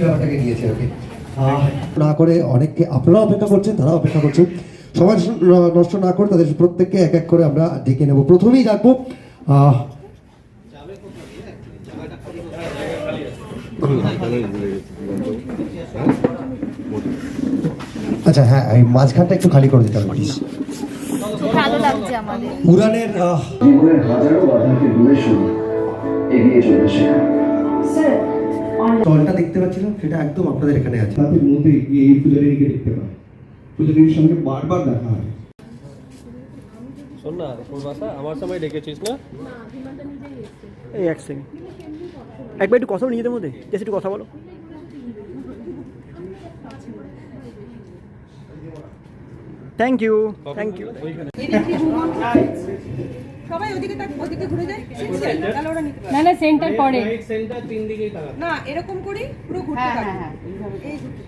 ব্যাপারটাকে নিয়েছে আর না করে অনেককে আপনারা অপেক্ষা করছেন তারা অপেক্ষা করছেন। ন- নষ্ট না করে তাদের প্রত্যেককে এক এক করে আমরা ডেকে নেব। প্রথমেই ডাকবো আচ্ছা হ্যাঁ এই মাঝখানটা একটু খালি করে দিতে হবে প্লিজ খুব ভালো লাগছে আমাদের। উড়ানের জীবনের হাজারো বাধাকে দূরে সরে এগিয়ে চলে শেখা স্টলটা দেখতে পাচ্ছিলাম সেটা একদম আপনাদের এখানে আছে। তাদের মধ্যে গিয়ে এই পূজারীকে দেখতে পায় পূজারীর সঙ্গে বারবার দেখা হয়। শোন না আমার সময় ডেকেছিস না? এই এক সেকেন্ড একবার একটু কথা বলো নিজেদের মধ্যে জাস্ট একটু কথা বলো। থ্যাংক ইউ থ্যাংক ইউ সবাই ওদিকে তাক ওদিকে ঘুরে যায়। শিখছে তাহলে ওরা নিতে পারে। না না সেন্টার পরে সেন্টার তিন দিকেই না এরকম করি পুরো ঘুরতে পারবে এই ঘুরতে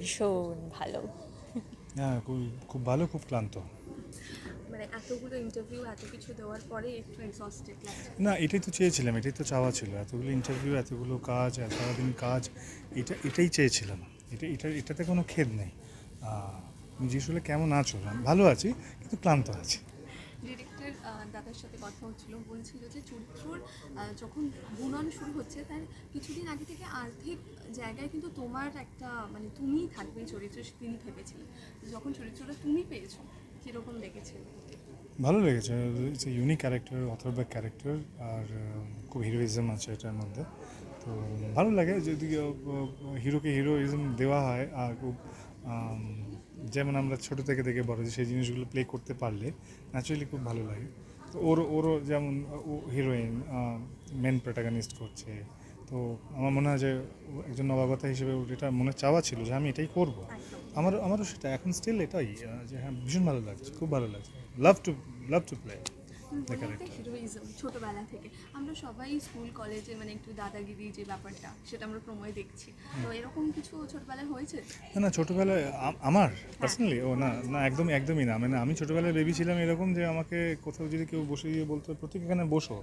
ভীষণ ভালো। হ্যাঁ খুব খুব ভালো খুব ক্লান্ত। মানে এতগুলো ইন্টারভিউ এত কিছু দেওয়ার পরে একটু এক্সস্টেড না এটাই তো চেয়েছিলাম এটাই তো চাওয়া ছিল। এতগুলো ইন্টারভিউ এতগুলো কাজ এত সারাদিন কাজ এটা এটাই চেয়েছিলাম। এটা এটা এটাতে কোনো খেদ নেই। জিজ্ঞেস কেমন আছো? ভালো আছি কিন্তু ক্লান্ত আছি। ডিরেক্টর দাদার সাথে কথা হচ্ছিল বলছিল যে চরিত্রর যখন বুনন শুরু হচ্ছে তার কিছুদিন আগে থেকে আর্থিক জায়গায় কিন্তু তোমার একটা মানে তুমিই থাকবে চরিত্রে তিনি ভেবেছিলেন। যখন চরিত্রটা তুমি পেয়েছ কীরকম লেগেছে? ভালো লেগেছে ইটস এ ইউনিক ক্যারেক্টার অথরব্যাক ক্যারেক্টার আর খুব হিরোইজম আছে এটার মধ্যে। তো ভালো লাগে যদি হিরোকে হিরোইজম দেওয়া হয় আর খুব যেমন আমরা ছোট থেকে দেখে বড় যে সেই জিনিসগুলো প্লে করতে পারলে ন্যাচুরালি খুব ভালো লাগে। তো ওর ওরও যেমন ও হিরোইন মেন প্রোটাগানিস্ট করছে। তো আমার মনে হয় যে একজন নবাগতা হিসেবে ওর এটা মনে চাওয়া ছিল যে আমি এটাই করব। আমার আমারও সেটা এখন স্টিল এটাই যে হ্যাঁ ভীষণ ভালো লাগছে খুব ভালো লাগছে। Love to love to play heroism ছোটোবেলা থেকে। আমরা সবাই স্কুল কলেজে মানে একটু দাদাগিরি যে ব্যাপারটা সেটা আমরা প্রময় দেখছি। তো এরকম কিছু ছোটবেলায় হয়েছে? না না ছোটোবেলায় আমার পার্সোনালি ও না না একদম একদমই না। মানে আমি ছোটোবেলায় বেবি ছিলাম এরকম যে আমাকে কোথাও যদি কেউ বসে দিয়ে বলতো প্রত্যেক এখানে বসো।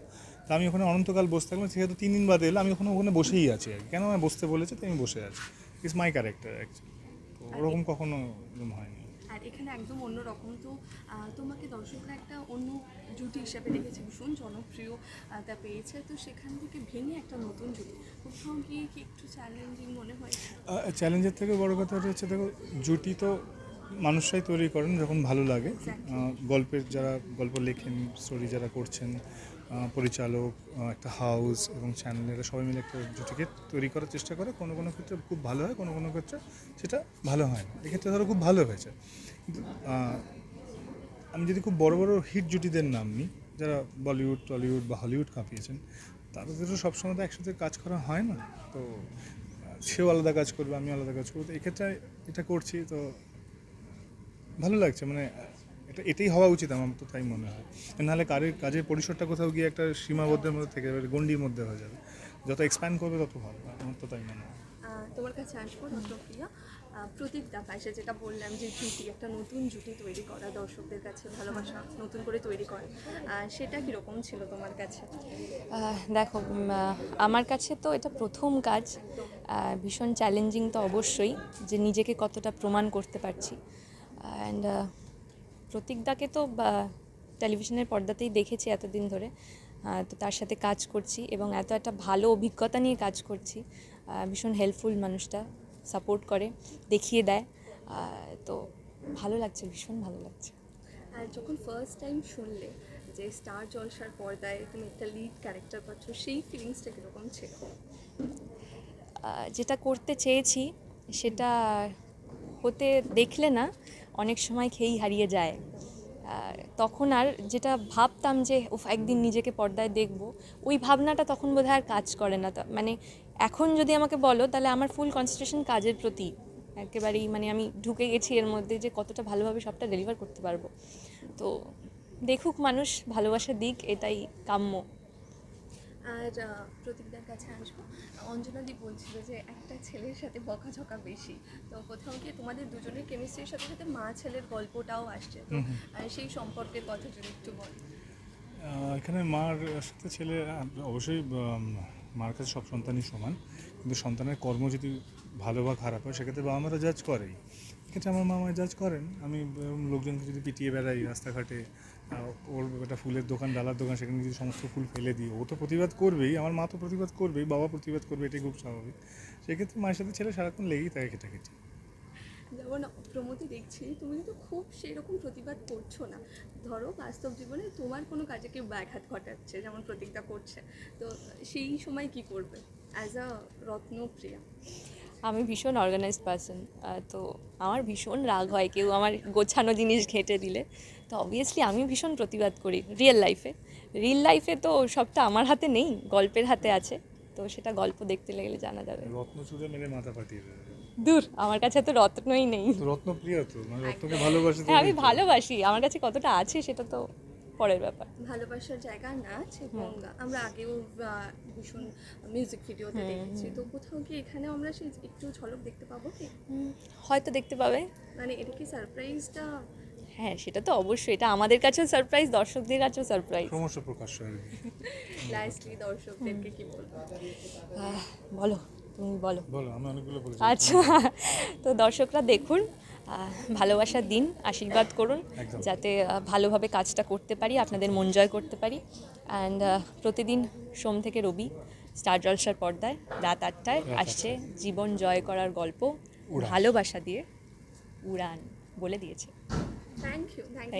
তা আমি ওখানে অনন্তকাল বসে থাকলাম সেহেতু তিন দিন বাদে এলে আমি ওখানে ওখানে বসেই আছি আর। কেন আমায় বসতে বলেছে তো আমি বসে আছি। ইটস মাই ক্যারেক্টার অ্যাকচুয়ালি তো ওরকম কখনো এরকম হয়নি। আর এখানে একদম অন্যরকম তো তোমাকে দর্শকরা একটা অন্য জুটি হিসাবে দেখেছে ভীষণ জনপ্রিয় তা পেয়েছে। তো সেখান থেকে ভেঙে একটা নতুন জুটি। কোথাও গিয়ে কি একটু চ্যালেঞ্জিং মনে হয়? চ্যালেঞ্জের থেকে বড় কথা হচ্ছে দেখো জুটি তো মানুষরাই তৈরি করেন যখন ভালো লাগে। গল্পের যারা গল্প লেখেন স্টোরি যারা করছেন পরিচালক একটা হাউস এবং চ্যানেলেরা সবাই মিলে একটা জুটিকে তৈরি করার চেষ্টা করে। কোনো কোনো ক্ষেত্রে খুব ভালো হয়, কোনো কোনো ক্ষেত্রে সেটা ভালো হয় না। এক্ষেত্রে ধরো খুব ভালো হয়েছে। আমি যদি খুব বড় বড় হিট জুটিদের নাম নিই, যারা বলিউড টলিউড বা হলিউড কাঁপিয়েছেন তাদেরও সবসময় তো একসাথে কাজ করা হয় না। তো সেও আলাদা কাজ করবে আমি আলাদা কাজ করব। তো এক্ষেত্রে এটা করছি, তো ভালো লাগছে। মানে এটা এটাই হওয়া উচিত আমার তো তাই মনে হয়। নাহলে কাজের কাজের পরিসরটা কোথাও গিয়ে একটা সীমাবদ্ধের মধ্যে থেকে যাবে গণ্ডির মধ্যে হয়ে যাবে। যত এক্সপ্যান্ড করবে তত ভালো আমার তো তাই মনে হয়। তোমার কাছে আসব ডক্টর প্রিয়া। আহ, প্রতীক দেখা এসে যেটা বললাম যে জুটি একটা নতুন জুটি তৈরি করা দর্শকদের কাছে ভালোবাসা নতুন করে তৈরি করা। সেটা কীরকম ছিল তোমার কাছে? দেখো আমার কাছে তো এটা প্রথম কাজ। ভীষণ চ্যালেঞ্জিং তো অবশ্যই যে নিজেকে কতটা প্রমাণ করতে পারছি। অ্যান্ড প্রতীকদাকে তো টেলিভিশনের পর্দাতেই দেখেছি এতদিন ধরে। তো তার সাথে কাজ করছি এবং এত একটা ভালো অভিজ্ঞতা নিয়ে কাজ করছি। ভীষণ হেল্পফুল মানুষটা সাপোর্ট করে দেখিয়ে দেয়। তো ভালো লাগছে ভীষণ ভালো লাগছে। আর যখন ফার্স্ট টাইম শুনলে যে স্টার জলসার পর্দায় তুমি একটা লিড ক্যারেক্টার পাচ্ছ সেই ফিলিংসটা কীরকম ছিল? যেটা করতে চেয়েছি সেটা হতে দেখলে না অনেক সময় খেয়েই হারিয়ে যায়। তখন আর যেটা ভাবতাম যে একদিন নিজেকে পর্দায় দেখব, ওই ভাবনাটা তখন বোধহয় আর কাজ করে না। মানে এখন যদি আমাকে বলো, তাহলে আমার ফুল কনসেন্ট্রেশন কাজের প্রতি। একেবারেই মানে আমি ঢুকে গেছি এর মধ্যে যে, কতটা ভালোভাবে সবটা ডেলিভার করতে পারব। তো দেখুক মানুষ, ভালোবাসা দিক, এটাই কাম্য। আর প্রতীকদার কাছে আসব। অঞ্জনাদি বলছিল যে একটা ছেলের সাথে বকাঝকা বেশি। তো কোথাও গিয়ে তোমাদের দুজনের কেমিস্ট্রির সাথে সাথে মা ছেলের গল্পটাও আসছে। তো সেই সম্পর্কের কথা যদি একটু বল। এখানে মার সাথে ছেলে অবশ্যই মার কাছে সব সন্তানই সমান। কিন্তু সন্তানের কর্ম যদি ভালো বা খারাপ হয় সেক্ষেত্রে বাবা মারা জাজ করেই। এক্ষেত্রে আমার মা আমায় জাজ করেন। আমি লোকজনকে যদি পিটিয়ে বেড়াই রাস্তাঘাটে ওর একটা ফুলের দোকান, ডালার দোকান, সেখানে যদি সমস্ত ফুল ফেলে দিই, ও তো প্রতিবাদ করবেই, আমার মা তো প্রতিবাদ করবেই, বাবা প্রতিবাদ করবে, এটাই খুব স্বাভাবিক। সেক্ষেত্রে মায়ের সাথে ছেলে সারাক্ষণ লেগেই থাকে কেটাকেটি যেমন প্রমতি দেখছি, তুমি কিন্তু খুব সেরকম প্রতিবাদ করছ না। ধরো, বাস্তব জীবনে তোমার কোনো কাজে কেউ ব্যাঘাত ঘটাচ্ছে, যেমন প্রতিজ্ঞা করছে। তো সেই সময় কি করবে? As a Ratnapriya. আমি ভীষণ অর্গানাইজড পার্সন তো আমার ভীষণ রাগ হয় কেউ আমার গোছানো জিনিস ঘেঁটে দিলে। তো অবভিয়াসলি আমি ভীষণ প্রতিবাদ করি রিয়েল লাইফে রিয়েল লাইফে তো সবটা আমার হাতে নেই গল্পের হাতে আছে। তো সেটা গল্প দেখতে গেলে জানা যাবে। রত্ন মেরে মাথা দূর আমার কাছে তো রত্নই নেই। তো রত্নপ্রিয় তো মানে রত্নকে ভালোবাসে হ্যাঁ আমি ভালোবাসি আমার কাছে কতটা আছে সেটা তো পরের ব্যাপার। ভালোবাসার জায়গা নাচ এবং আমরা আগেও ভীষণ মিউজিক ভিডিওতে দেখেছি। তো কোথাও কি এখানেও আমরা সেই একটু ঝলক দেখতে পাবো কি? হয়তো দেখতে পাবে। মানে এটা কি সারপ্রাইজটা হ্যাঁ সেটা তো অবশ্যই। এটা আমাদের কাছেও সারপ্রাইজ দর্শকদের কাছেও সারপ্রাইজ ক্রমশ প্রকাশ্য আর কি লাস্টলি দর্শকদেরকে কি বলব? বলো তুমি বলো। বলো আমি অনেকগুলো বলেছি। আচ্ছা তো দর্শকরা দেখুন। ভালোবাসার দিন আশীর্বাদ করুন যাতে ভালোভাবে কাজটা করতে পারি আপনাদের মন জয় করতে পারি। অ্যান্ড প্রতিদিন সোম থেকে রবি স্টার জলসার পর্দায় রাত আটটায় আসছে জীবন জয় করার গল্প ভালোবাসা দিয়ে উড়ান বলে দিয়েছে। Thank you thank